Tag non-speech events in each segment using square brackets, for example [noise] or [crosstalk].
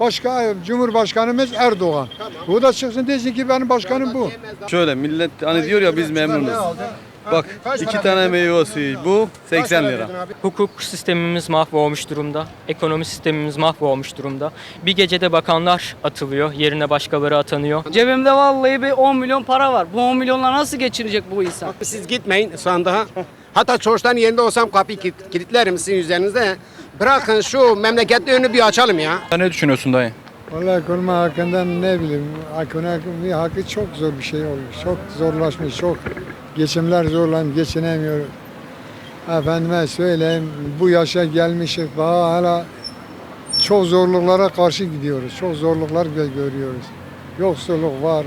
Başka Cumhurbaşkanımız Erdoğan. Bu da çıksın desin ki benim başkanım bu. Şöyle millet hani diyor ya biz memnunuz. Bak iki tane meyvesi bu 80 lira. Hukuk sistemimiz mahvolmuş durumda. Ekonomi sistemimiz mahvolmuş durumda. Bir gecede bakanlar atılıyor, yerine başkaları atanıyor. Cebimde vallahi bir 10 milyon para var. Bu 10 milyonla nasıl geçinecek bu insan? Siz gitmeyin sandığa. Hatta çoğuştan yerinde olsam kapıyı kilit- kilitlerim sizin üzerinizde. Bırakın şu memleketin önünü bir açalım ya. Ne düşünüyorsun dayı? Vallahi ekonomi hakkında ne bileyim, ekonomi hakkı çok zor bir şey olmuş. Çok zorlaşmış, çok geçimler zorlanmış, geçinemiyoruz. Efendime söyleyeyim, bu yaşa gelmişiz, daha hala çok zorluklara karşı gidiyoruz. Çok zorluklar gö- görüyoruz. Yoksulluk var,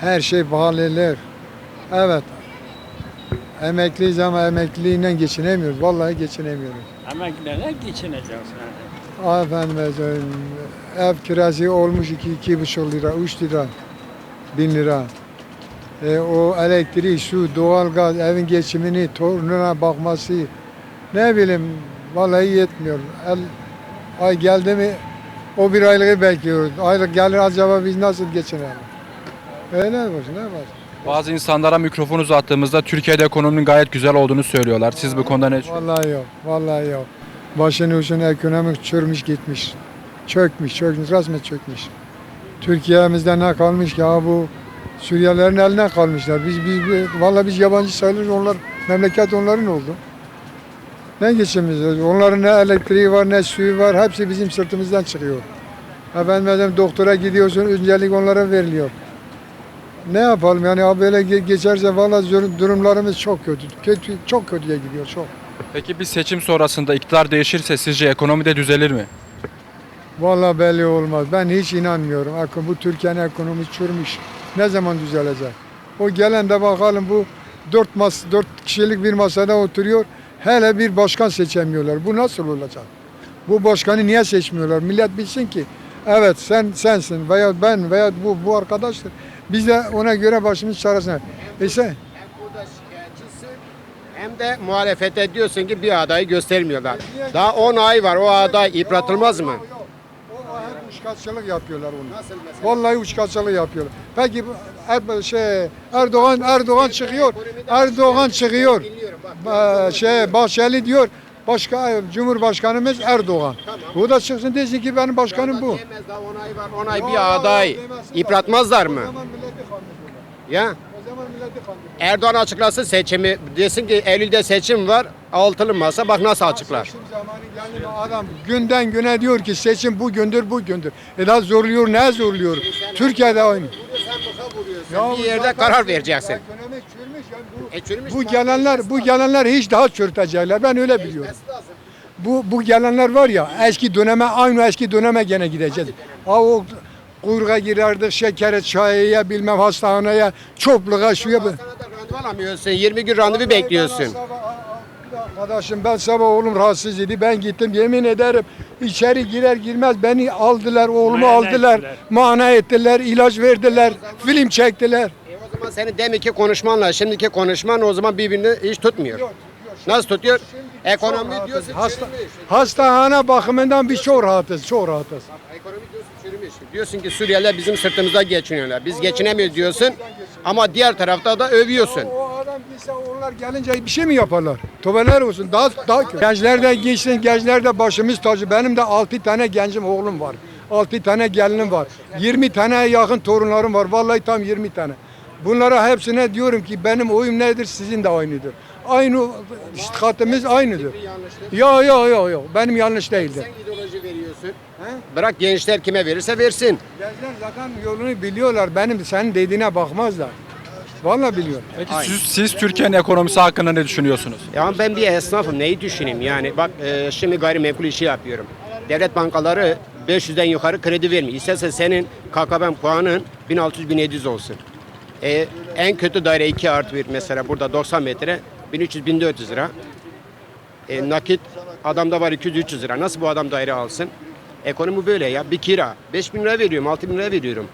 her şey pahalılar. Evet, emekliyiz ama emekliliğiyle geçinemiyoruz. Vallahi geçinemiyoruz. Emeklilerle geçineceksin. Efendim söyleyeyim, ev kirası olmuş iki, iki buçuk lira, üç lira, bin lira. E, o elektrik, su, doğalgaz, evin geçimini, torununa bakması, ne bileyim, vallahi yetmiyor. El, ay geldi mi, o bir aylığı bekliyoruz. Aylık gelir acaba biz nasıl geçinelim? Öyle var, ne var? Bazı insanlara mikrofon uzattığımızda Türkiye'de ekonominin gayet güzel olduğunu söylüyorlar. Siz bu konuda ne düşünüyorsunuz? Vallahi yok, vallahi yok. Başını ucuna ekonomik çürümüş gitmiş. Çökmüş, çökmüş, resmen çökmüş. Türkiye'mizde ne kalmış ki ha bu Suriyelilerin eline kalmışlar. Biz, biz, biz vallahi biz yabancı sayılırız, onlar memleket onların oldu. Ne geçimimiz? Onların ne elektriği var, ne suyu var, hepsi bizim sırtımızdan çıkıyor. Efendim efendim, doktora gidiyorsun, öncelik onlara veriliyor. Ne yapalım yani böyle ge- geçerse vallahi zor- durumlarımız çok kötü. kötü. Çok kötüye gidiyor, çok. Peki bir seçim sonrasında iktidar değişirse sizce ekonomi de düzelir mi? Vallahi belli olmaz. Ben hiç inanmıyorum. Eko- Bu Türkiye'nin ekonomisi çürümüş. Ne zaman düzelecek? O gelen de bakalım bu dört, mas dört kişilik bir masada oturuyor. Hele bir başkan seçemiyorlar. Bu nasıl olacak? Bu başkanı niye seçmiyorlar? Millet bilsin ki evet sen sensin veya ben veya bu bu arkadaştır. Biz de ona göre başımız çaresine. E sen, Hem de muhalefete diyorsun ki bir adayı göstermiyorlar. Daha 10 ay var o aday yıpratılmaz mı? O hep uçkaççılık yapıyorlar onu. Nasıl mesela? Vallahi uçkaççılık yapıyorlar. Peki er- şey Erdoğan Erdoğan çıkıyor. Erdoğan çıkıyor. Şey Bahçeli diyor. Başka Cumhurbaşkanımız Erdoğan. Bu da çıksın desin ki benim başkanım bu. Diyemez daha 10 ay var 10 ay bir aday yıpratmazlar mı? Ya O zaman milleti kandırıyorlar. Erdoğan açıklasın seçimi desin ki Eylül'de seçim var altılı masa bak nasıl açıklar. Seçim zamanı geldi mi adam günden güne diyor ki seçim bu gündür bu gündür. E daha zorluyor ne zorluyor? Türkiye'de aynı. bir yerde karar vereceksin. Ekonomik çürümüş yani bu. E çürümüş Bu gelenler bu gelenler hiç daha çürütecekler. Ben öyle biliyorum. Bu bu gelenler var ya eski döneme aynı eski döneme gene gideceğiz. Ha o kuyruğa girerdik şekere, çaya, bilmem hastaneye, çöplüğe, şuya. Hastanede randevu alamıyorsun 20 gün randevu bekliyorsun. Arkadaşım ben sabah oğlum rahatsız idi. Ben gittim yemin ederim içeri girer girmez beni aldılar oğlumu aldılar. Mana ettiler, ilaç verdiler, film çektiler. O zaman senin deminki konuşmanla şimdiki konuşman o zaman birbirini hiç tutmuyor. Nasıl tutuyor? Ekonomi diyorsun Hasta, çürümüş. hastane bakımından biz çok rahatız, çok rahatız. Ekonomi diyorsun çürümüş. Diyorsun ki Suriyeliler bizim sırtımızda geçiniyorlar. Biz geçinemiyoruz diyorsun ama diğer tarafta da övüyorsun. O adam gitse onlar gelince bir şey mi yaparlar? Tövbeler olsun. Daha daha kötü. Gençler de gitsin, gençler de başımız tacı. Benim de 6 tane gencim oğlum var. 6 tane gelinim var. 20 tane yakın torunlarım var. Vallahi tam 20 tane. Bunlara hepsine diyorum ki benim oyum nedir sizin de aynıdır. Aynı istikametimiz aynıdır. Yok yok yok yok. Benim yanlış değildir. Sen ideoloji veriyorsun. Bırak gençler kime verirse versin. Gençler zaten yolunu biliyorlar. Benim senin dediğine bakmazlar. Vallahi biliyor. Peki siz, siz Türkiye'nin ekonomisi hakkında ne düşünüyorsunuz? Ya ben bir esnafım neyi düşüneyim yani bak e, şimdi gayrimenkul işi yapıyorum. Devlet bankaları 500'den yukarı kredi vermiyor. İsterse senin KKM puanın 1600-1700 olsun. E, en kötü daire 2 artı 1 mesela burada 90 metre 1300-1400 lira. E, nakit adamda var 200-300 lira. Nasıl bu adam daire alsın? Ekonomi böyle ya. Bir kira. 5 bin lira veriyorum, 6 bin lira veriyorum.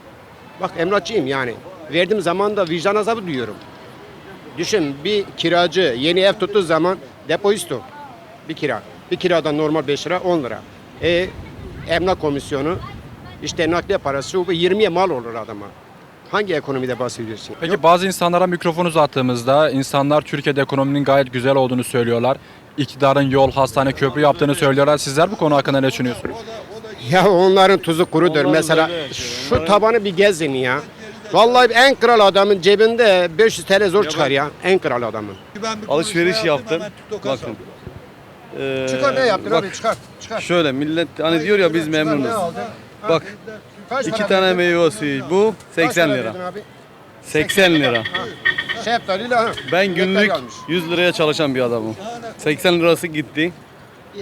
Bak emlakçıyım yani. Verdiğim zaman da vicdan azabı duyuyorum. Düşün bir kiracı yeni ev tuttuğu zaman depozito bir kira. Bir kiradan normal 5 lira 10 lira. E, emlak komisyonu işte nakliye parası bu 20'ye mal olur adama. Hangi ekonomide bahsediyorsun? Peki bazı insanlara mikrofon uzattığımızda insanlar Türkiye'de ekonominin gayet güzel olduğunu söylüyorlar. İktidarın yol, hastane, köprü yaptığını söylüyorlar. Sizler bu konu hakkında ne düşünüyorsunuz? Ya onların tuzu kurudur. Mesela şu tabanı bir gezin ya. Vallahi en kral adamın cebinde 500 TL zor çıkar ya. En kral adamın. Alışveriş yaptım. Bakın. Ee, bak, çıkar. Çıkar. Şöyle millet hani diyor ya biz memnunuz. Bak iki tane meyve suyu bu 80 lira. 80 lira. Şeftaliyle ha. Ben günlük almış. 100 liraya çalışan bir adamım. 80 lirası gitti.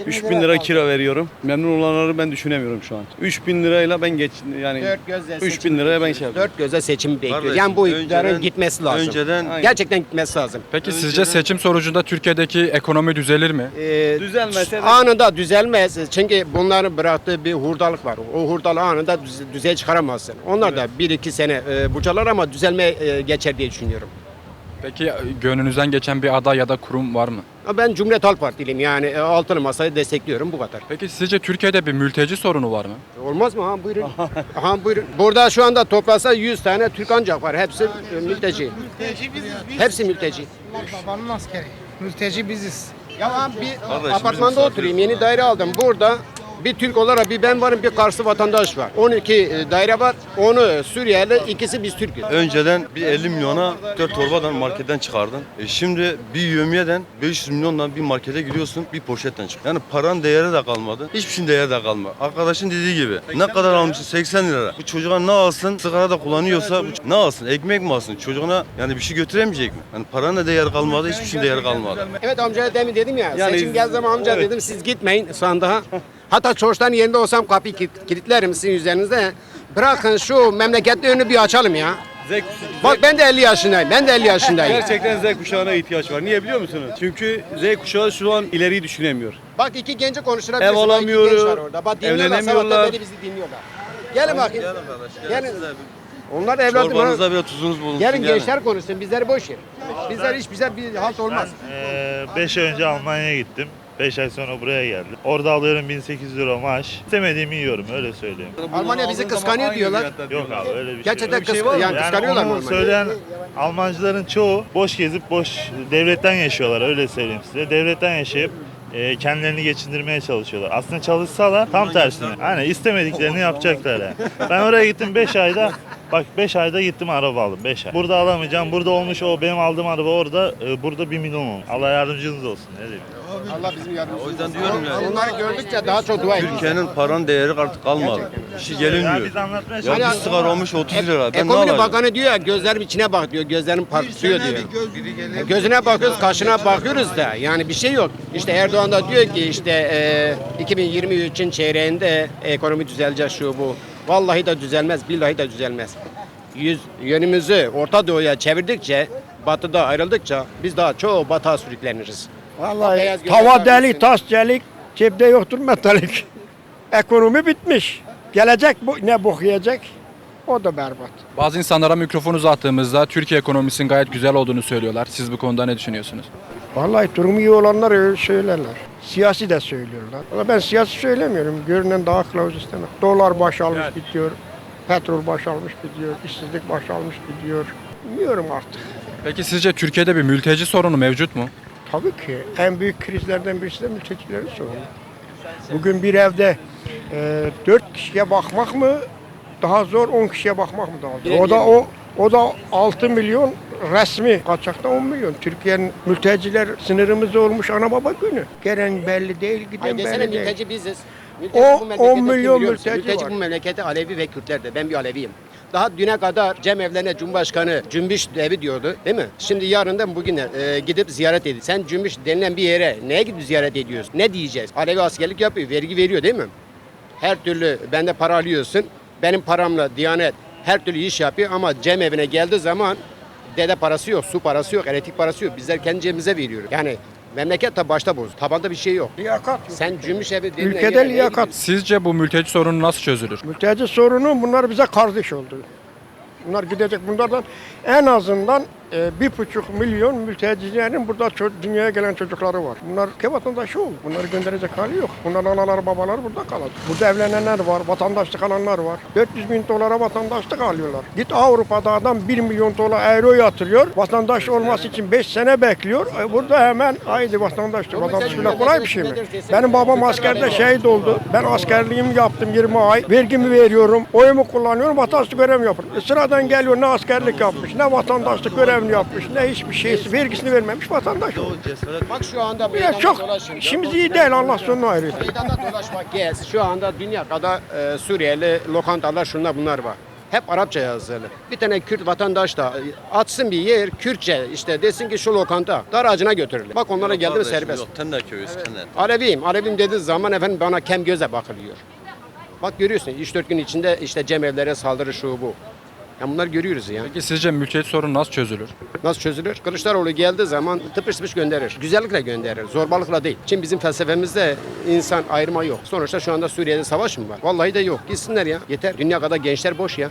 3000 lira kira veriyorum. Memnun olanları ben düşünemiyorum şu an. 3000 lirayla ben geç yani Dört gözle 3000 seçim liraya ben şey yapıyorum. Dört göze seçim bekliyor. Kardeşim, Yani bu iktidarın önceden- gitmesi lazım. Önceden Gerçekten gitmesi lazım. Peki sizce seçim sonucunda Türkiye'deki ekonomi düzelir mi? Ee, Düzelmese de- anında düzelmez. Çünkü bunların bıraktığı bir hurdalık var. O hurdalığı anında düze, düzeye çıkaramazsın. Onlar da bir iki sene e, bucalar ama düzelme e, geçer diye düşünüyorum. Peki e, gönlünüzden geçen bir aday ya da kurum var mı? Ben Cumhuriyet Halk Partiliyim yani e, altılı masayı destekliyorum bu kadar. Peki sizce Türkiye'de bir mülteci sorunu var mı? Olmaz mı? Ha buyurun. [laughs] ha buyurun. Burada şu anda toplasa 100 tane Türk ancak var. Hepsi e, mülteci. Hepsi mülteci. Babanın askeri. Mülteci biziz. Ya ben bir Kardeşim, apartmanda oturayım. Yeni daire aldım. Burada bir Türk olarak bir ben varım bir Karslı vatandaş var. 12 e, daire var. Onu Suriyeli, ikisi biz Türk'üz. önceden bir 50 milyona 4 torbadan marketten çıkardın. E şimdi bir yömiyeden 500 milyonla bir markete gidiyorsun bir poşetten çık. Yani paran değeri de kalmadı. Hiçbir şeyin değeri de kalmadı. Arkadaşın dediği gibi ne kadar almışsın 80 lira. Bu çocuğa ne alsın sigara da kullanıyorsa bu ne alsın ekmek mi alsın çocuğuna yani bir şey götüremeyecek mi? Yani paranın da değeri kalmadı hiçbir şeyin değeri kalmadı. Evet amcaya demin dedim ya. Yani- seçim geldi zaman amca Evet. dedim siz gitmeyin sandığa. Hatta çorçtan yerinde olsam kapıyı kilit- kilitlerim sizin üzerinizde. Bırakın şu memleketli önünü bir açalım ya. Z, Bak ben de 50 yaşındayım. Ben de 50 yaşındayım. Gerçekten Z kuşağına ihtiyaç var. Niye biliyor musunuz? Çünkü Z kuşağı şu an ileriyi düşünemiyor. Bak iki genci konuştular. Ev bak iki alamıyoruz, genç var orada. Bak dinliyorlar evlenemiyorlar. sabahtan beri bizi dinliyorlar. Gelin bakayım. Gelin. Onlar evladım. ha. Çorbanıza bir tuzunuz bulunsun. Gelin gençler konuşsun. Bizleri boş ver. Bizler hiç bize bir halt olmaz. 5 ay önce Almanya'ya gittim. 5 ay sonra buraya geldim. Orada alıyorum 1800 euro maaş. İstemediğimi yiyorum öyle söyleyeyim. Almanya bizi kıskanıyor diyorlar. Yok abi öyle bir şey Gerçekten yok. şey kıs- Yani kıskanıyorlar mı onu Almanya'yı? söyleyen Almancıların çoğu boş gezip boş devletten yaşıyorlar öyle söyleyeyim size. Devletten yaşayıp e, kendilerini geçindirmeye çalışıyorlar. Aslında çalışsalar tam tersine. Hani istemediklerini yapacaklar yani. Ben oraya gittim 5 ayda Bak 5 ayda gittim araba aldım 5 ay. Burada alamayacağım. Burada olmuş o benim aldığım araba orada. e, burada 1 milyon olmuş. Allah yardımcınız olsun. Ne diyeyim. Allah bizim yardımcımız. O yüzden diyorum yani. Onları gördükçe daha çok dua ediyoruz. Türkiye'nin paranın değeri artık kalmadı. Şey gelinmiyor. Ya Ya bir sigara olmuş 30 lira. Ben ne Ekonomi alacağım? Bakanı diyor ya gözlerim içine bak diyor. Gözlerim parlıyor diyor. E, Gözüne bakıyoruz, kaşına bakıyoruz da yani bir şey yok. İşte Erdoğan da diyor ki işte e, 2023'ün çeyreğinde ekonomi düzelecek şu bu. Vallahi de düzelmez, billahi de düzelmez. Yüz, yönümüzü Orta Doğu'ya çevirdikçe, batıda ayrıldıkça biz daha çok batığa sürükleniriz. Vallahi Beyaz tava kardeşim. deli, tas delik, cepte yoktur metalik. [laughs] Ekonomi bitmiş. Gelecek bu ne bok yiyecek? O da berbat. Bazı insanlara mikrofon uzattığımızda Türkiye ekonomisinin gayet güzel olduğunu söylüyorlar. Siz bu konuda ne düşünüyorsunuz? Vallahi durumu iyi olanlar öyle söylerler. Siyasi de söylüyorlar. Ama ben siyasi söylemiyorum. Görünen daha kılavuz istemem. Dolar baş almış gidiyor. Petrol baş almış gidiyor. işsizlik baş almış gidiyor. Bilmiyorum artık. Peki sizce Türkiye'de bir mülteci sorunu mevcut mu? Tabii ki en büyük krizlerden birisi de mültecilerin sorunu. Bugün bir evde e, 4 kişiye bakmak mı daha zor 10 kişiye bakmak mı daha zor? O da o o da 6 milyon resmi kaçakta 10 milyon. Türkiye'nin mülteciler sınırımız olmuş ana baba günü. Gelen belli değil, giden Ay desene belli değil. mülteci biziz. Mülteci O- bu memlekette 10 kim milyon biliyor musun? mülteci var. bu memlekette Alevi ve Kürtlerdir. Ben bir Aleviyim. Daha düne kadar cemevlerine Cumhurbaşkanı cümbüş evi diyordu değil mi? Şimdi yarından bugüne e, gidip ziyaret edin. Sen cümbüş denilen bir yere neye gidip ziyaret ediyorsun? Ne diyeceğiz? Alevi askerlik yapıyor, vergi veriyor değil mi? Her türlü bende para alıyorsun. Benim paramla Diyanet her türlü iş yapıyor ama cemevine geldiği zaman dede parası yok, su parası yok, elektrik parası yok. Bizler kendi cebimize veriyoruz. Yani memleket de başta bozdu. Tabanda bir şey yok. Liyakat yok. Sen cümbüş evi denilen Ülkede yere liyakat. Sizce bu mülteci sorunu nasıl çözülür? Mülteci sorunu bunlar bize kardeş oldu. Bunlar gidecek bunlardan en azından bir buçuk milyon mültecilerin burada dünyaya gelen çocukları var. Bunlar ülke vatandaşı oldu. Bunları gönderecek hali yok. Bunların anaları babaları burada kalacak. Burada evlenenler var, vatandaşlık alanlar var. 400 bin dolara vatandaşlık alıyorlar. Git Avrupa'da adam 1 milyon dolar euro yatırıyor. Vatandaş olması için 5 sene bekliyor. E, burada hemen haydi vatandaşlık. Vatandaşlık öyle kolay bir şey mi? Benim babam askerde şehit oldu. Ben askerliğimi yaptım 20 ay. Vergimi veriyorum. Oyumu kullanıyorum. Vatandaşlık görevimi yapıyorum. E, sıradan geliyor ne askerlik yapmış, ne vatandaşlık görevini yapmış, ne hiçbir şeysi, vergisini vermemiş vatandaş. Bak şu anda Ya meydanda çok dolaşın. işimiz iyi değil Allah sonunu ayırıyor. Meydanda dolaşmak gez. Şu anda dünya kadar e, Suriyeli lokantalar şunlar bunlar var. Hep Arapça yazılı. Bir tane Kürt vatandaş da e, atsın bir yer Kürtçe işte desin ki şu lokanta dar ağacına götürülür. Bak onlara geldi mi serbest. Yok, Tender köyü, Tender. Aleviyim. Aleviyim dediği zaman efendim bana kem göze bakılıyor. Bak görüyorsun 3-4 gün içinde işte cemevlere saldırı şu bu. Ya bunlar görüyoruz ya. Peki sizce mülteci sorunu nasıl çözülür? Nasıl çözülür? Kılıçdaroğlu geldiği zaman tıpış tıpış gönderir. Güzellikle gönderir. Zorbalıkla değil. Şimdi bizim felsefemizde insan ayrıma yok. Sonuçta şu anda Suriye'de savaş mı var? Vallahi de yok. Gitsinler ya. Yeter. Dünya kadar gençler boş ya.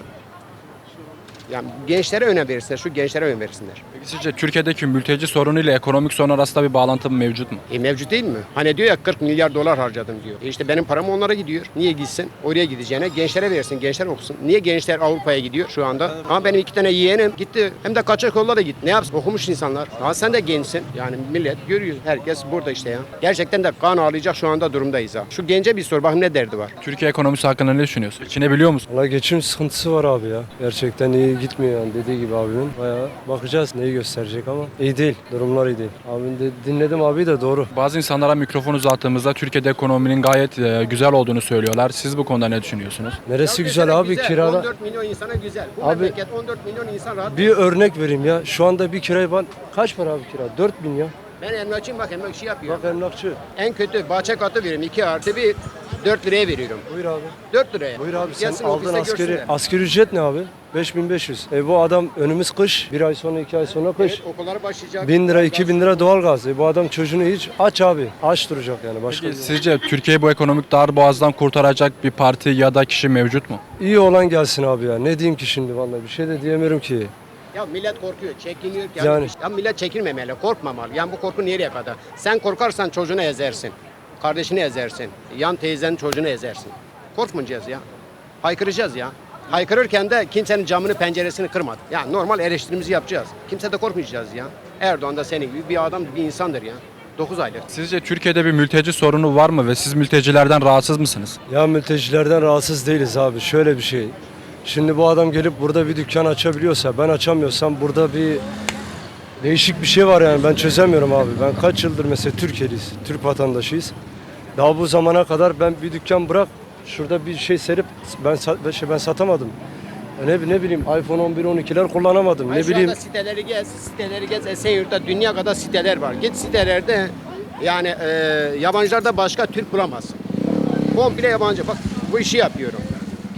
Yani gençlere önem verirsinler. Şu gençlere önem versinler. Peki sizce Türkiye'deki mülteci sorunu ile ekonomik sorun arasında bir bağlantı mevcut mu? E mevcut değil mi? Hani diyor ya 40 milyar dolar harcadım diyor. E işte benim param onlara gidiyor. Niye gitsin? Oraya gideceğine gençlere versin. Gençler okusun. Niye gençler Avrupa'ya gidiyor şu anda? Ama benim iki tane yeğenim gitti. Hem de kaçak yolla da gitti. Ne yapsın? Okumuş insanlar. Ha sen de gençsin. Yani millet görüyor. Herkes burada işte ya. Gerçekten de kan ağlayacak şu anda durumdayız ha. Şu gence bir sor bakayım ne derdi var. Türkiye ekonomisi hakkında ne düşünüyorsun? Geçinebiliyor musun? Valla geçim sıkıntısı var abi ya. Gerçekten iyi gitmiyor yani dediği gibi abimin. Bayağı bakacağız neyi gösterecek ama iyi değil. Durumlar iyi değil. Abim de dinledim abi de doğru. Bazı insanlara mikrofon uzattığımızda Türkiye'de ekonominin gayet e, güzel olduğunu söylüyorlar. Siz bu konuda ne düşünüyorsunuz? Neresi güzel abi kirada. 14 milyon insana güzel. Bu Abi- memleket 14 milyon insan rahat. Bir örnek vereyim ya. Şu anda bir kirayı ben kaç para abi kira? 4 bin ya. Ben emlakçıyım bak emlakçı yapıyorum. Bak emlakçı. En kötü bahçe katı veriyorum. 2 artı bir 4 liraya veriyorum. Buyur abi. 4 liraya. Buyur abi sen Gelsin aldın ofiste askeri. görsünler. Asgari ücret ne abi? 5500. E bu adam önümüz kış. Bir ay sonra iki ay sonra kış. Evet, okullar başlayacak. 1000 lira 2000 lira doğalgaz. E bu adam çocuğunu hiç aç abi. Aç duracak yani başka. Peki bir- sizce Türkiye'yi bu ekonomik dar boğazdan kurtaracak bir parti ya da kişi mevcut mu? İyi olan gelsin abi ya. Ne diyeyim ki şimdi vallahi bir şey de diyemiyorum ki. Ya millet korkuyor, çekiniyor. Yani, Yani- Ya millet çekinmemeli, korkmamalı. Yani bu korku nereye kadar? Sen korkarsan çocuğunu ezersin. Kardeşini ezersin. Yan teyzenin çocuğunu ezersin. Korkmayacağız ya. Haykıracağız ya. Haykırırken de kimsenin camını penceresini kırmadı. Ya normal eleştirimizi yapacağız. Kimse de korkmayacağız ya. Erdoğan da senin gibi bir adam, bir insandır ya. 9 aylık. Sizce Türkiye'de bir mülteci sorunu var mı ve siz mültecilerden rahatsız mısınız? Ya mültecilerden rahatsız değiliz abi. Şöyle bir şey. Şimdi bu adam gelip burada bir dükkan açabiliyorsa ben açamıyorsam burada bir değişik bir şey var yani ben çözemiyorum abi. Ben kaç yıldır mesela Türkiye'liyiz, Türk vatandaşıyız. Daha bu zamana kadar ben bir dükkan bırak şurada bir şey serip ben şey ben satamadım. Ne, ne bileyim iPhone 11 12'ler kullanamadım. Ay Ne bileyim siteleri gez, siteleri gez. Esenyurt'ta dünya kadar siteler var. Git sitelerde yani e, yabancılarda başka Türk bulamazsın. Komple yabancı. Bak bu işi yapıyorum.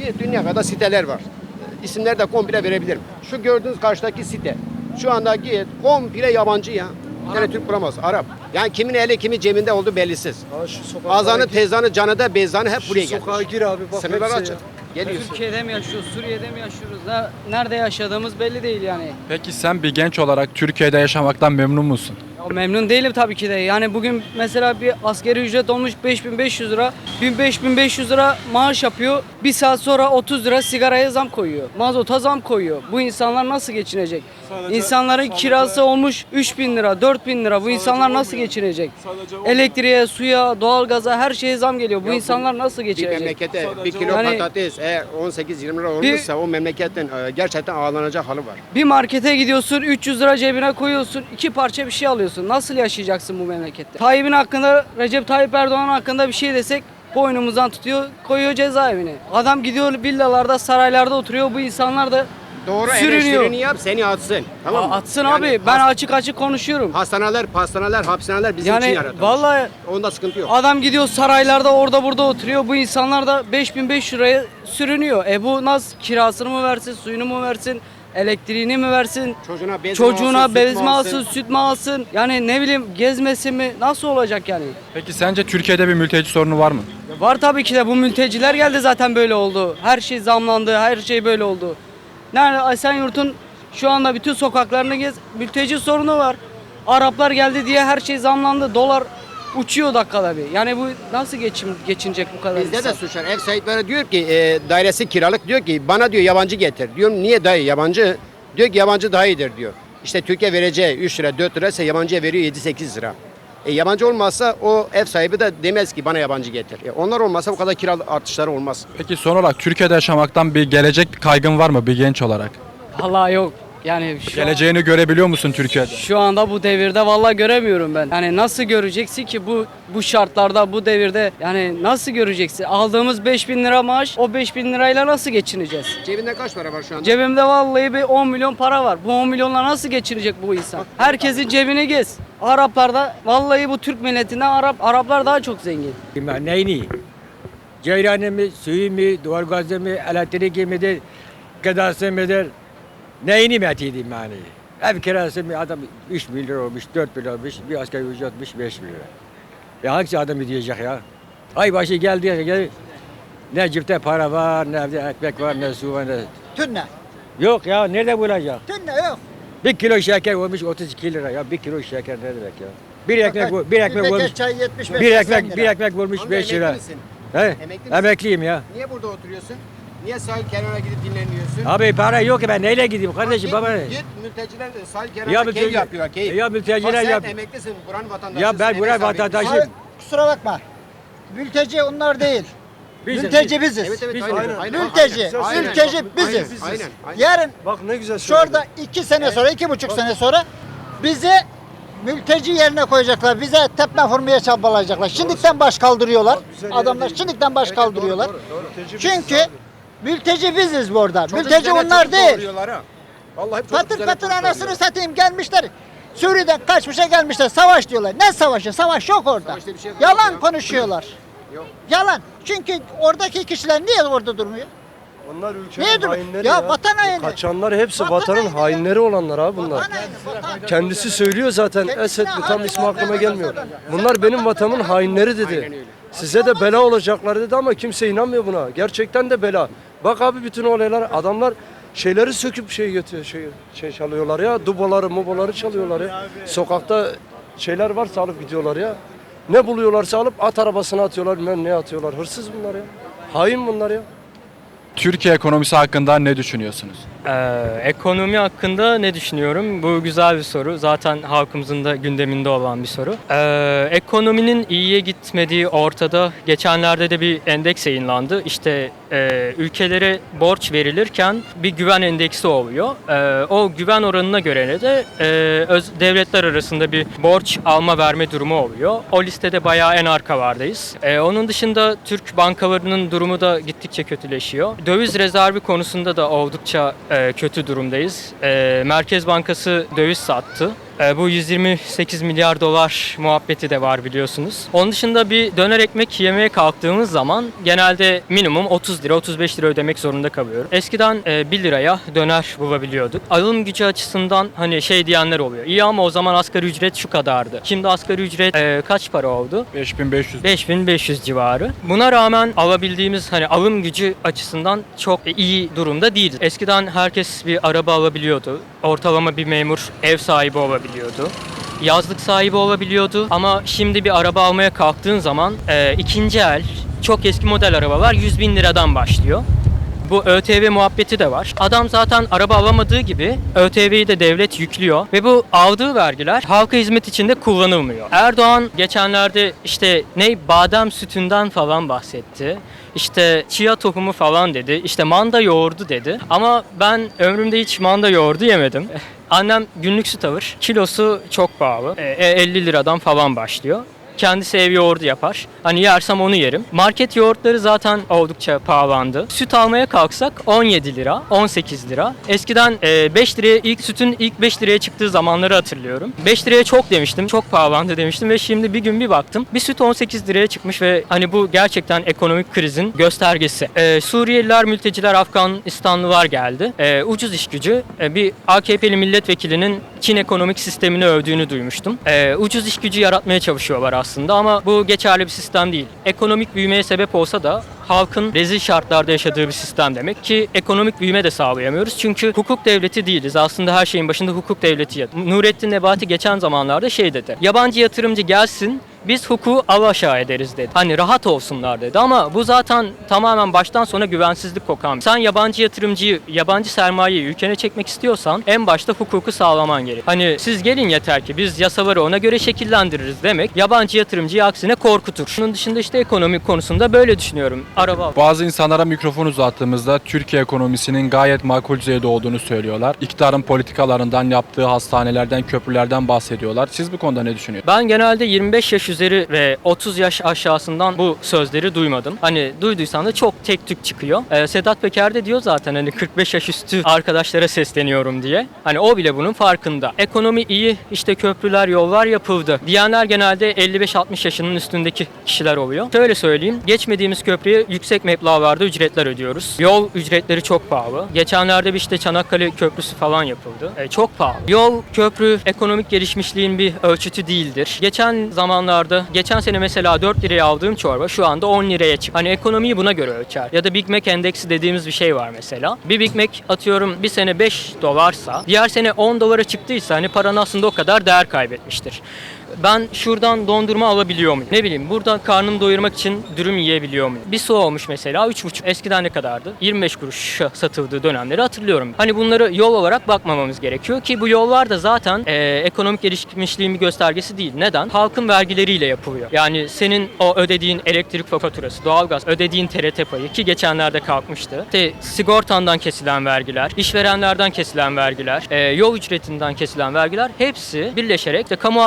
Git dünya kadar siteler var. E, İsimleri de komple verebilirim. Şu gördüğünüz karşıdaki site. Şu anda git komple yabancı ya. Bir tane Türk bulamaz. Arap. Yani kimin eli kimi cebinde olduğu bellisiz. Şu Azanı, gir- tezanı, canı da bezanı hep şu buraya gelmiş. sokağa gir abi bak Sınırlar hepsi açık. ya. Geliyorsun. Türkiye'de mi yaşıyoruz, Suriye'de mi yaşıyoruz? da Nerede yaşadığımız belli değil yani. Peki sen bir genç olarak Türkiye'de yaşamaktan memnun musun? Ya memnun değilim tabii ki de. Yani bugün mesela bir askeri ücret olmuş 5500 lira. 5500 lira maaş yapıyor. Bir saat sonra 30 lira sigaraya zam koyuyor. Mazota zam koyuyor. Bu insanlar nasıl geçinecek? İnsanların kirası olmuş 3000 lira, 4000 lira. Bu insanlar nasıl geçinecek? Elektriğe, suya, doğalgaza her şeye zam geliyor. Bu insanlar nasıl Bir geçinecek? memlekete bir kilo Yani- patates eğer 18-20 lira olmuşsa o memleketin e, gerçekten ağlanacak halı var. Bir markete gidiyorsun 300 lira cebine koyuyorsun iki parça bir şey alıyorsun. Nasıl yaşayacaksın bu memlekette? Tayyip'in hakkında Recep Tayyip Erdoğan hakkında bir şey desek boynumuzdan tutuyor koyuyor cezaevine. Adam gidiyor villalarda saraylarda oturuyor bu insanlar da Doğru Sürünüyor. eleştirini yap seni atsın. Tamam mı? atsın Yani abi ben has- açık açık konuşuyorum. Hastaneler, pastaneler, hapishaneler bizim için Yani yaratılmış. vallahi Onda sıkıntı yok. adam gidiyor saraylarda orada burada oturuyor bu insanlar da 5500 liraya sürünüyor. E bu nasıl kirasını mı versin suyunu mu versin elektriğini mi versin Çocuğuna bez mi Çocuğuna alsın, süt bez mü mi alsın, süt mü alsın? Yani ne bileyim gezmesi mi? Nasıl olacak yani? Peki sence Türkiye'de bir mülteci sorunu var mı? Var tabii ki de bu mülteciler geldi zaten böyle oldu. Her şey zamlandı, her şey böyle oldu. Nerede Esenyurt'un Şu anda bütün sokaklarını gez. Mülteci sorunu var. Araplar geldi diye her şey zamlandı. Dolar uçuyor dakikada bir. Yani bu nasıl geçim geçinecek bu kadar Bizde de suç var. Ev sahipleri diyor ki e, dairesi kiralık diyor ki bana diyor yabancı getir. Diyorum niye dayı yabancı? Diyor ki yabancı daha iyidir diyor. İşte Türkiye vereceği 3 lira 4 lira ise yabancıya veriyor 7-8 lira. E, yabancı olmazsa o ev sahibi de demez ki bana yabancı getir. E, onlar olmasa bu kadar kira artışları olmaz. Peki son olarak Türkiye'de yaşamaktan bir gelecek kaygın var mı bir genç olarak? Vallahi yok. Yani şu, Geleceğini görebiliyor musun Türkiye'de? şu anda bu devirde vallahi göremiyorum ben. Yani nasıl göreceksin ki bu bu şartlarda bu devirde yani nasıl göreceksin? Aldığımız 5000 lira maaş o 5000 lirayla nasıl geçineceğiz? Cebinde kaç para var şu anda? Cebimde vallahi bir 10 milyon para var. Bu 10 milyonla nasıl geçinecek bu insan? Herkesin cebini gez. Araplarda vallahi bu Türk milletinden Arap Araplar daha çok zengin. Neyini? Ceyranı mı, suyu mu, doğalgazı mı, elektriği midir, gıdası mıdır? Neyini met edeyim yani? Ev kirası mı adam 3 bin lira olmuş, 4 bin lira olmuş, bir asgari ücret olmuş 5 bin lira. Ya hangisi adam ödeyecek ya? Ay başı geldi, geldi. Ne cipte para var, ne evde ekmek var, ne su var, ne... Tünne. Yok ya, nerede bulacak? Tünne yok. Bir kilo şeker olmuş 32 lira ya. Bir kilo şeker ne demek ya? Bir ekmek, bir ekmek olmuş, çay 75 bir ekmek, bir ekmek olmuş Amca 5 lira. He? Emekli misin? Emekliyim ya. Niye burada oturuyorsun? Niye sahil kenarına gidip dinleniyorsun? Abi para yok ki ben neyle gideyim kardeşim Git- baba. Git mülteciler de sahil kenarına Ya keyif mülteci- yapıyorlar keyif. Ya mülteciler Bak sen yap- emeklisin buranın vatandaşısın. Ya ben vatandaşım. Hayır, kusura bakma. Mülteci onlar değil. Biziz, Mülteci biziz. Evet evet Biz- aynen. Aynen. aynen. Mülteci, Aynen. mülteci Aynen. biziz. Aynen. aynen. Yarın Bak ne güzel şurada iki sene sonra, iki buçuk sene sonra bizi mülteci yerine koyacaklar. Bize tepme vurmaya çabalayacaklar. Şimdikten baş kaldırıyorlar. Adamlar şimdikten baş kaldırıyorlar. Çünkü mülteci biziz burada. Çok Mülteci onlar çocuk değil. doğuruyorlar ha. Vallahi çok Patır patır çocuk anasını doğuruyorlar. satayım gelmişler. Suriye'den kaçmışa gelmişler. Savaş diyorlar. Ne savaşı? Savaş yok orada. Savaşta bir şey yok Yalan ya. konuşuyorlar. [clears throat] Yok. Yalan. Çünkü oradaki kişiler niye orada durmuyor? Onlar ülkenin Niye dur? hainleri Ya, ya. vatan haini. Kaçanlar hepsi Vatan vatanın haini hainleri olanlar abi bunlar. Vatan. Kendisi söylüyor zaten. Kendisine Esed mi tam hakim ismi aklıma gelmiyor. Bunlar benim vatanımın hainleri dedi. Size de bela olacaklar dedi ama kimse inanmıyor buna. Gerçekten de bela. Bak abi bütün olaylar adamlar şeyleri söküp şey götürüyor şey, şey çalıyorlar ya dubaları mubaları çalıyorlar ya. Sokakta şeyler varsa alıp gidiyorlar ya. Ne buluyorlarsa alıp at arabasına atıyorlar bilmem ne atıyorlar. Hırsız bunlar ya. Hain bunlar ya. Türkiye ekonomisi hakkında ne düşünüyorsunuz? Ee, ekonomi hakkında ne düşünüyorum? Bu güzel bir soru. Zaten halkımızın da gündeminde olan bir soru. Ee, ekonominin iyiye gitmediği ortada. Geçenlerde de bir endeks yayınlandı. İşte e, ülkelere borç verilirken bir güven endeksi oluyor. Ee, o güven oranına göre de e, öz, devletler arasında bir borç alma verme durumu oluyor. O listede bayağı en arkalardayız. Ee, onun dışında Türk bankalarının durumu da gittikçe kötüleşiyor. Döviz rezervi konusunda da oldukça e, kötü durumdayız. E, Merkez Bankası döviz sattı. E, bu 128 milyar dolar muhabbeti de var biliyorsunuz. Onun dışında bir döner ekmek yemeye kalktığımız zaman genelde minimum 30 lira 35 lira ödemek zorunda kalıyorum. Eskiden e, 1 liraya döner bulabiliyorduk. Alım gücü açısından hani şey diyenler oluyor. İyi ama o zaman asgari ücret şu kadardı. Şimdi asgari ücret e, kaç para oldu? 5500. 5500 civarı. Buna rağmen alabildiğimiz hani alım gücü açısından çok iyi durumda değil. Eskiden herkes bir araba alabiliyordu. Ortalama bir memur ev sahibi olabiliyordu. Yazlık sahibi olabiliyordu. Ama şimdi bir araba almaya kalktığın zaman e, ikinci el çok eski model arabalar 100 bin liradan başlıyor. Bu ÖTV muhabbeti de var. Adam zaten araba alamadığı gibi ÖTV'yi de devlet yüklüyor ve bu aldığı vergiler halka hizmet içinde kullanılmıyor. Erdoğan geçenlerde işte ne badem sütünden falan bahsetti. İşte chia tohumu falan dedi. İşte manda yoğurdu dedi. Ama ben ömrümde hiç manda yoğurdu yemedim. Annem günlük süt alır. Kilosu çok pahalı. E, 50 liradan falan başlıyor. Kendisi ev yoğurdu yapar. Hani yersem onu yerim. Market yoğurtları zaten oldukça pahalandı. Süt almaya kalksak 17 lira, 18 lira. Eskiden e, 5 liraya ilk sütün ilk 5 liraya çıktığı zamanları hatırlıyorum. 5 liraya çok demiştim, çok pahalandı demiştim ve şimdi bir gün bir baktım. Bir süt 18 liraya çıkmış ve hani bu gerçekten ekonomik krizin göstergesi. E, Suriyeliler, mülteciler, Afganistanlılar geldi. E, ucuz iş gücü. E, bir AKP'li milletvekilinin Çin ekonomik sistemini övdüğünü duymuştum. E, ucuz iş gücü yaratmaya çalışıyorlar aslında aslında ama bu geçerli bir sistem değil. Ekonomik büyümeye sebep olsa da halkın rezil şartlarda yaşadığı bir sistem demek ki ekonomik büyüme de sağlayamıyoruz. Çünkü hukuk devleti değiliz. Aslında her şeyin başında hukuk devleti. Nurettin Nebati geçen zamanlarda şey dedi. Yabancı yatırımcı gelsin biz hukuku al aşağı ederiz dedi. Hani rahat olsunlar dedi ama bu zaten tamamen baştan sona güvensizlik kokan. Sen yabancı yatırımcıyı, yabancı sermayeyi ülkene çekmek istiyorsan en başta hukuku sağlaman gerek. Hani siz gelin yeter ki biz yasaları ona göre şekillendiririz demek yabancı yatırımcıyı aksine korkutur. Şunun dışında işte ekonomi konusunda böyle düşünüyorum. Araba Bazı insanlara mikrofon uzattığımızda Türkiye ekonomisinin gayet makul düzeyde olduğunu söylüyorlar. İktidarın politikalarından, yaptığı hastanelerden, köprülerden bahsediyorlar. Siz bu konuda ne düşünüyorsunuz? Ben genelde 25 yaş üzeri ve 30 yaş aşağısından bu sözleri duymadım. Hani duyduysan da çok tek tük çıkıyor. Ee, Sedat Peker de diyor zaten hani 45 yaş üstü arkadaşlara sesleniyorum diye. Hani o bile bunun farkında. Ekonomi iyi, işte köprüler, yollar yapıldı. Diyenler genelde 55-60 yaşının üstündeki kişiler oluyor. Şöyle söyleyeyim, geçmediğimiz köprüye yüksek meblağlarda ücretler ödüyoruz. Yol ücretleri çok pahalı. Geçenlerde bir işte Çanakkale Köprüsü falan yapıldı. E, çok pahalı. Yol, köprü ekonomik gelişmişliğin bir ölçütü değildir. Geçen zamanlarda, geçen sene mesela 4 liraya aldığım çorba şu anda 10 liraya çıktı. Hani ekonomiyi buna göre ölçer. Ya da Big Mac endeksi dediğimiz bir şey var mesela. Bir Big Mac atıyorum bir sene 5 dolarsa, diğer sene 10 dolara çıktıysa hani paran aslında o kadar değer kaybetmiştir. Ben şuradan dondurma alabiliyor muyum? Ne bileyim burada karnımı doyurmak için dürüm yiyebiliyor muyum? Bir su olmuş mesela 3,5. Eskiden ne kadardı? 25 kuruş satıldığı dönemleri hatırlıyorum. Hani bunları yol olarak bakmamamız gerekiyor ki bu yollar da zaten e, ekonomik gelişmişliğin bir göstergesi değil. Neden? Halkın vergileriyle yapılıyor. Yani senin o ödediğin elektrik faturası, doğalgaz, ödediğin TRT payı ki geçenlerde kalkmıştı. İşte sigortandan kesilen vergiler, işverenlerden kesilen vergiler, e, yol ücretinden kesilen vergiler hepsi birleşerek de kamu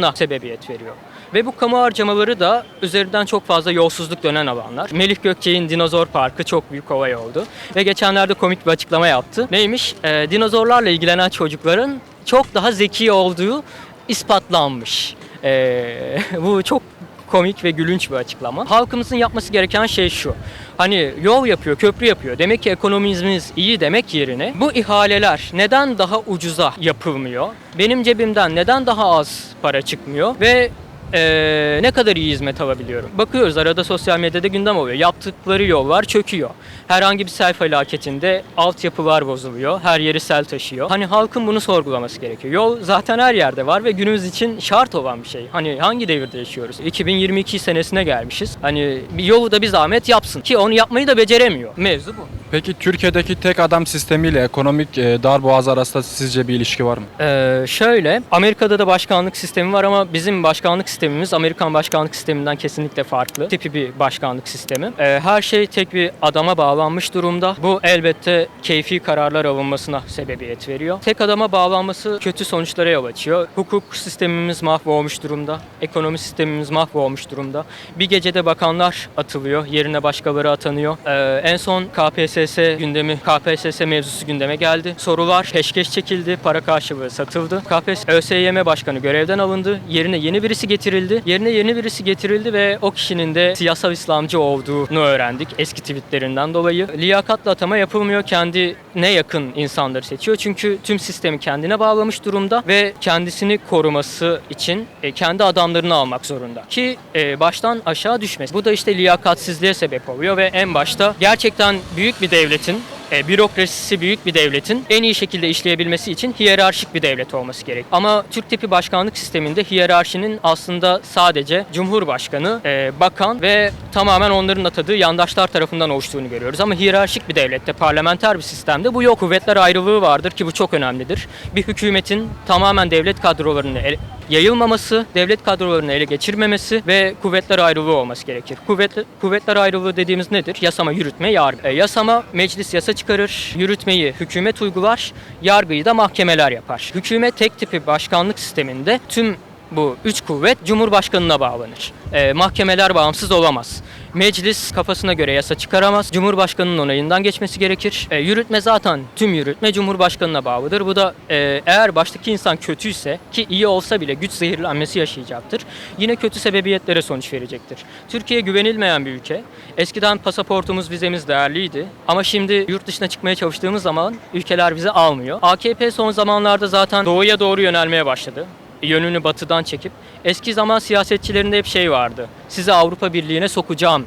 harcamalarına sebebiyet veriyor. Ve bu kamu harcamaları da üzerinden çok fazla yolsuzluk dönen alanlar. Melih Gökçe'nin Dinozor Parkı çok büyük olay oldu. Ve geçenlerde komik bir açıklama yaptı. Neymiş? Ee, dinozorlarla ilgilenen çocukların çok daha zeki olduğu ispatlanmış. Ee, [laughs] bu çok komik ve gülünç bir açıklama. Halkımızın yapması gereken şey şu. Hani yol yapıyor, köprü yapıyor. Demek ki ekonomimiz iyi demek yerine bu ihaleler neden daha ucuza yapılmıyor? Benim cebimden neden daha az para çıkmıyor? Ve eee, ne kadar iyi hizmet alabiliyorum? Bakıyoruz arada sosyal medyada gündem oluyor. Yaptıkları yollar çöküyor. Herhangi bir sel felaketinde altyapılar bozuluyor. Her yeri sel taşıyor. Hani halkın bunu sorgulaması gerekiyor. Yol zaten her yerde var ve günümüz için şart olan bir şey. Hani hangi devirde yaşıyoruz? 2022 senesine gelmişiz. Hani bir yolu da bir zahmet yapsın. Ki onu yapmayı da beceremiyor. Mevzu bu. Peki Türkiye'deki tek adam sistemiyle ekonomik e, dar boğaz arasında sizce bir ilişki var mı? Ee, şöyle, Amerika'da da başkanlık sistemi var ama bizim başkanlık sistemimiz Amerikan başkanlık sisteminden kesinlikle farklı. Tipi bir başkanlık sistemi. Ee, her şey tek bir adama bağlanmış durumda. Bu elbette keyfi kararlar alınmasına sebebiyet veriyor. Tek adama bağlanması kötü sonuçlara yol açıyor. Hukuk sistemimiz mahvolmuş durumda. Ekonomi sistemimiz mahvolmuş durumda. Bir gecede bakanlar atılıyor, yerine başkaları atanıyor. Ee, en son KPSS gündemi, KPSS mevzusu gündeme geldi. Sorular peşkeş çekildi, para karşılığı satıldı. KPSS ÖSYM başkanı görevden alındı. Yerine yeni birisi getirildi. Yerine yeni birisi getirildi ve o kişinin de siyasal İslamcı olduğunu öğrendik eski tweetlerinden dolayı. Liyakatla atama yapılmıyor. Kendine yakın insanları seçiyor. Çünkü tüm sistemi kendine bağlamış durumda ve kendisini koruması için e, kendi adamlarını almak zorunda. Ki e, baştan aşağı düşmez. Bu da işte liyakatsizliğe sebep oluyor ve en başta gerçekten büyük bir devletin e, bürokrasisi büyük bir devletin en iyi şekilde işleyebilmesi için hiyerarşik bir devlet olması gerek. Ama Türk tipi başkanlık sisteminde hiyerarşinin aslında sadece Cumhurbaşkanı, e, bakan ve tamamen onların atadığı yandaşlar tarafından oluştuğunu görüyoruz. Ama hiyerarşik bir devlette, parlamenter bir sistemde bu yok. Kuvvetler ayrılığı vardır ki bu çok önemlidir. Bir hükümetin tamamen devlet kadrolarını ele- yayılmaması, devlet kadrolarını ele geçirmemesi ve kuvvetler ayrılığı olması gerekir. Kuvvet, kuvvetler ayrılığı dediğimiz nedir? Yasama, yürütme, yargı. E, yasama meclis yasa çıkarır, yürütmeyi hükümet uygular, yargıyı da mahkemeler yapar. Hükümet tek tipi başkanlık sisteminde tüm bu üç kuvvet Cumhurbaşkanına bağlanır. E, mahkemeler bağımsız olamaz. Meclis kafasına göre yasa çıkaramaz. Cumhurbaşkanının onayından geçmesi gerekir. E, yürütme zaten tüm yürütme Cumhurbaşkanına bağlıdır. Bu da e, eğer baştaki insan kötüyse ki iyi olsa bile güç zehirlenmesi yaşayacaktır. Yine kötü sebebiyetlere sonuç verecektir. Türkiye güvenilmeyen bir ülke. Eskiden pasaportumuz, vizemiz değerliydi. Ama şimdi yurt dışına çıkmaya çalıştığımız zaman ülkeler bizi almıyor. AKP son zamanlarda zaten doğuya doğru yönelmeye başladı. Yönünü batıdan çekip eski zaman siyasetçilerinde hep şey vardı. Sizi Avrupa Birliği'ne sokacağım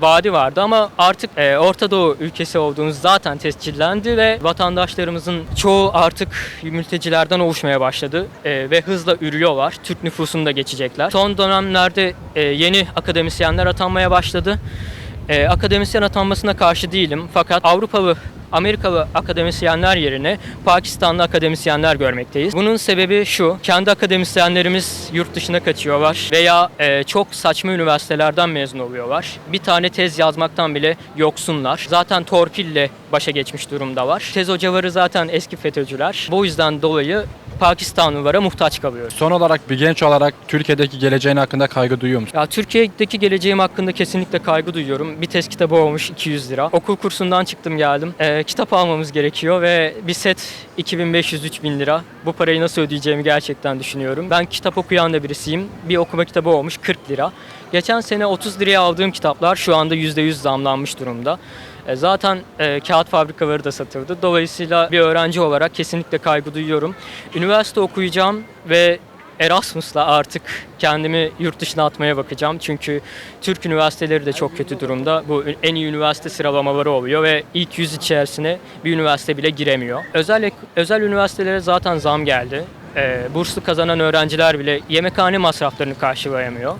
vaadi vardı ama artık e, Orta Doğu ülkesi olduğunuz zaten tescillendi ve vatandaşlarımızın çoğu artık mültecilerden oluşmaya başladı E, ve hızla ürüyorlar. Türk nüfusunu da geçecekler. Son dönemlerde e, yeni akademisyenler atanmaya başladı. E, akademisyen atanmasına karşı değilim fakat Avrupalı Amerikalı akademisyenler yerine Pakistanlı akademisyenler görmekteyiz. Bunun sebebi şu, kendi akademisyenlerimiz yurt dışına kaçıyorlar veya e, çok saçma üniversitelerden mezun oluyorlar. Bir tane tez yazmaktan bile yoksunlar. Zaten torpille başa geçmiş durumdalar. Tez hocaları zaten eski FETÖ'cüler. Bu yüzden dolayı Pakistanlılara muhtaç kalıyoruz. Son olarak bir genç olarak Türkiye'deki geleceğin hakkında kaygı duyuyor musun? Ya Türkiye'deki geleceğim hakkında kesinlikle kaygı duyuyorum. Bir test kitabı olmuş 200 lira. Okul kursundan çıktım geldim. Ee, kitap almamız gerekiyor ve bir set 2500-3000 lira. Bu parayı nasıl ödeyeceğimi gerçekten düşünüyorum. Ben kitap okuyan da birisiyim. Bir okuma kitabı olmuş 40 lira. Geçen sene 30 liraya aldığım kitaplar şu anda %100 zamlanmış durumda. E, Zaten e, kağıt fabrikaları da satıldı. Dolayısıyla bir öğrenci olarak kesinlikle kaygı duyuyorum. Üniversite okuyacağım ve Erasmus'la artık kendimi yurt dışına atmaya bakacağım. Çünkü Türk üniversiteleri de çok kötü durumda. Bu en iyi üniversite sıralamaları oluyor ve ilk 100 içerisine bir üniversite bile giremiyor. Özel özel üniversitelere zaten zam geldi. Ee, burslu kazanan öğrenciler bile yemekhane masraflarını karşılayamıyor.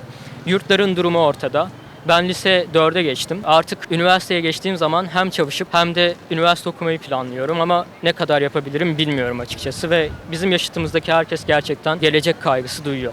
Yurtların durumu ortada. Ben lise 4'e geçtim. Artık üniversiteye geçtiğim zaman hem çalışıp hem de üniversite okumayı planlıyorum ama ne kadar yapabilirim bilmiyorum açıkçası ve bizim yaşıtımızdaki herkes gerçekten gelecek kaygısı duyuyor.